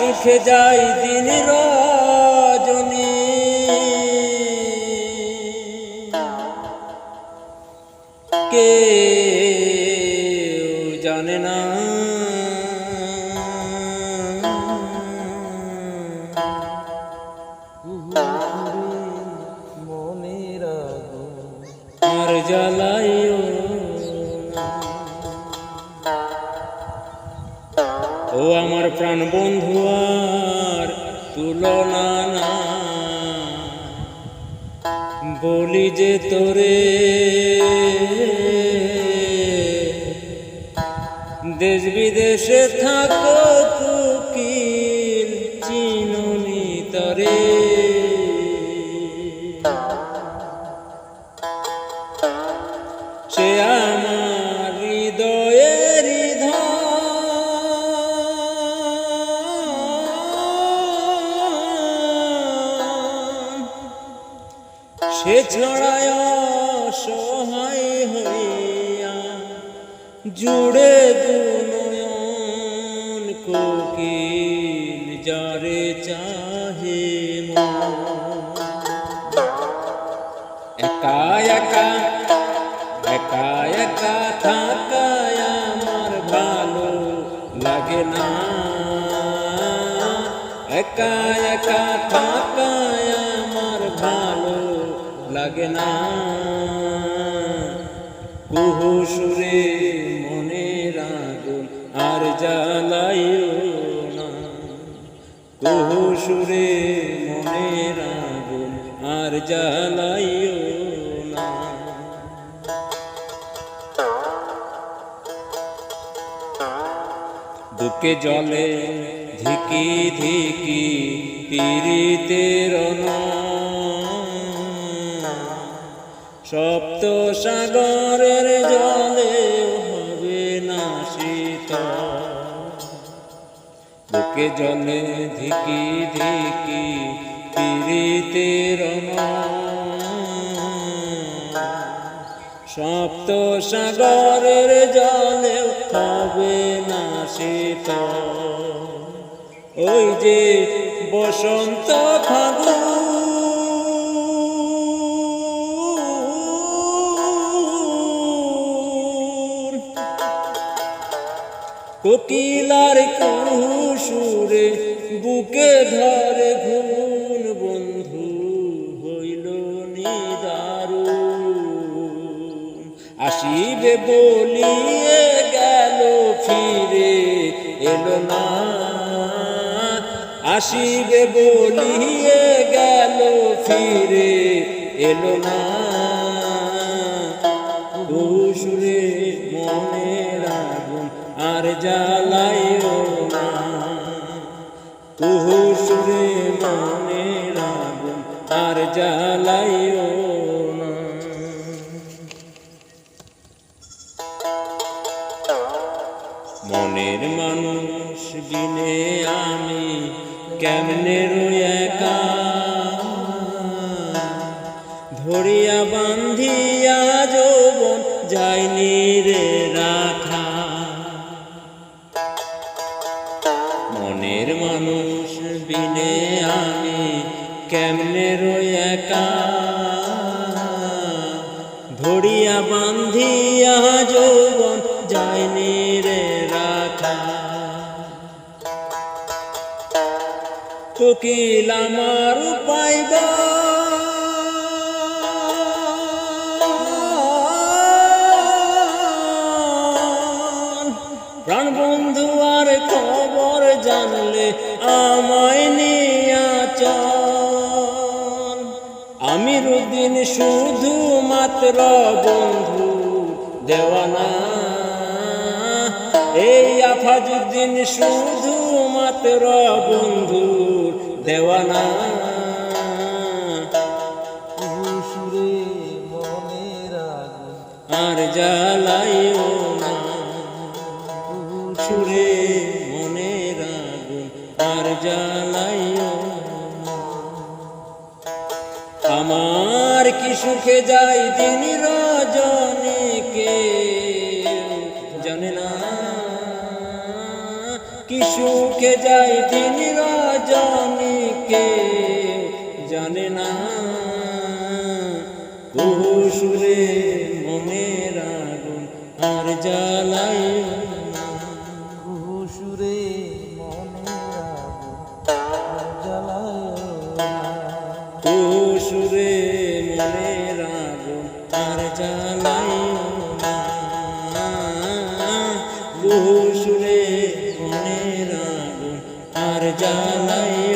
সুখে যাই দিন রজনী। কে জানে না। মনের আর জ্বালাইও প্রাণ বন্ধু আর তুলনা না। বলি যে তোরে দেশ বিদেশে থাকো কুকিল সে ছড়ায় সহায় হইয়া জুড়ে দুনয়ন কোকিল যারে চাহে একা একা একা একা থাকায় আমার ভালো লাগে না। একা একা থাকায় লাগে না। কুহু সুরে মনের আগুন আর জ্বালাইও না। কুহু সুরে মনের আগুন আর জ্বালাইও না। জলে ধিকি ধিকি পীড়িতের সপ্ত সাগরের জলে হবে না শীত বুকে জলে ধিকি ধিকি পীড়িতের সপ্ত সাগরের জলে হবে না শীত ওই যে বসন্ত ফাগুন কোকিলার কুসুরে বুকে ধরে ঘুন বন্ধু, হইল নিদারু আসিবে বলিয়ে গেল ফিরে, এলো না। আসিবে বলিয়ে গেল ফিরে, এলো না। কুসুরে মনের আগুন, আর জ্বালাইও না। কুহুসুরে মনের আগুন, আর জ্বালাইও মনের মানুষ বিনে আমি কেমনে রই একা? ধরিয়া ধরিয়া বান্ধিয়া যৌবন যায়নি রে রাখা। কোকিল আমার পাইবা প্রাণ বন্ধু আর খবর জানলে আমায় নিয়া চল। রুদিন শুধু মাত্র বন্ধু দেওয়ানা। এই আফাজুদ্দিন শুধু মাত্র বন্ধু দেওয়ানা। আর জ্বালাইও না। সুরে মনের আগুন আর জ্বালাইও। আমার কি সুখে যাই দিন রজনীকে জানে না। কি সুখে যায় দিন রজনী কে? জানে না। বহু সুরে মনের আগুন আর জ্বালাইও সুরে মনে আগুন আর জ্বালাইও না বহু সুরে মনে আগুন আর জ্বালাইও